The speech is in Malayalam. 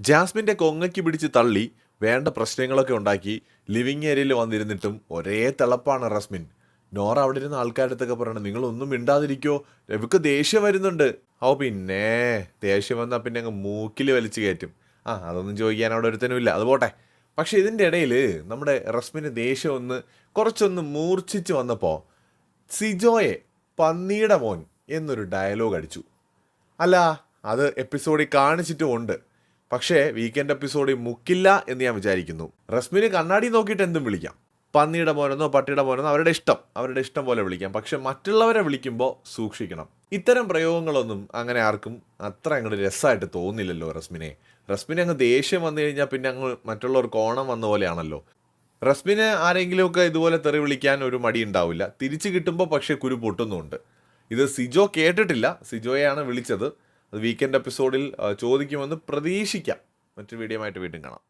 ജാസ്മിന്റെ കൊങ്ങയ്ക്ക് പിടിച്ച് തള്ളി വേണ്ട പ്രശ്നങ്ങളൊക്കെ ഉണ്ടാക്കി ലിവിങ് ഏരിയയിൽ വന്നിരുന്നിട്ടും ഒരേ തിളപ്പാണ് റസ്മിൻ. നോറ അവിടെ ഇരുന്ന ആൾക്കാരുടെ അടുത്തൊക്കെ പറയണം നിങ്ങളൊന്നും മിണ്ടാതിരിക്കോ? രവിക്ക് ദേഷ്യം വരുന്നുണ്ട്. ഓ പിന്നെ ദേഷ്യം വന്നാൽ പിന്നെ അങ്ങ് മൂക്കിൽ വലിച്ചു കയറ്റും. ആ അതൊന്നും ചോദിക്കാൻ അവിടെ ഒരുത്തനും ഇല്ല. അത് പോട്ടെ. പക്ഷെ ഇതിന്റെ ഇടയിൽ നമ്മുടെ റസ്മിന് ദേഷ്യം ഒന്ന് കുറച്ചൊന്ന് മൂർച്ഛിച്ച് വന്നപ്പോൾ സിജോയെ പന്നിയുടെ മോൻ എന്നൊരു ഡയലോഗ് അടിച്ചു. അല്ല അത് എപ്പിസോഡിൽ കാണിച്ചിട്ടുമുണ്ട്. പക്ഷേ വീക്കെൻഡ് എപ്പിസോഡിൽ മുക്കില്ല എന്ന് ഞാൻ വിചാരിക്കുന്നു. റസ്മിന് കണ്ണാടി നോക്കിയിട്ട് എന്തും വിളിക്കാം. പന്നിയുടെ മോനെന്നോ പട്ടിയുടെ മോനെന്നോ അവരുടെ ഇഷ്ടം അവരുടെ ഇഷ്ടം പോലെ വിളിക്കാം. പക്ഷെ മറ്റുള്ളവരെ വിളിക്കുമ്പോൾ സൂക്ഷിക്കണം. ഇത്തരം പ്രയോഗങ്ങളൊന്നും അങ്ങനെ ആർക്കും അത്ര അങ്ങോട്ട് രസമായിട്ട് തോന്നില്ലല്ലോ റസ്മിനെ. റസ്മിന് അങ്ങ് ദേഷ്യം വന്നു കഴിഞ്ഞാൽ പിന്നെ അങ്ങ് മറ്റുള്ളവർക്ക് ഓണം വന്ന പോലെയാണല്ലോ. റസ്മിന് ആരെങ്കിലുമൊക്കെ ഇതുപോലെ തെറി വിളിക്കാൻ ഒരു മടി ഉണ്ടാവില്ല. തിരിച്ചു കിട്ടുമ്പോൾ പക്ഷേ കുരു പൊട്ടുന്നുമുണ്ട് ഇത് സിജോ കേട്ടിട്ടില്ല. സിജോയെയാണ് വിളിച്ചത്. അത് വീക്കെൻഡ് എപ്പിസോഡിൽ ചോദിക്കുമെന്ന് പ്രതീക്ഷിക്കാം. മറ്റൊരു വീഡിയോ ആയിട്ട് വീണ്ടും കാണാം.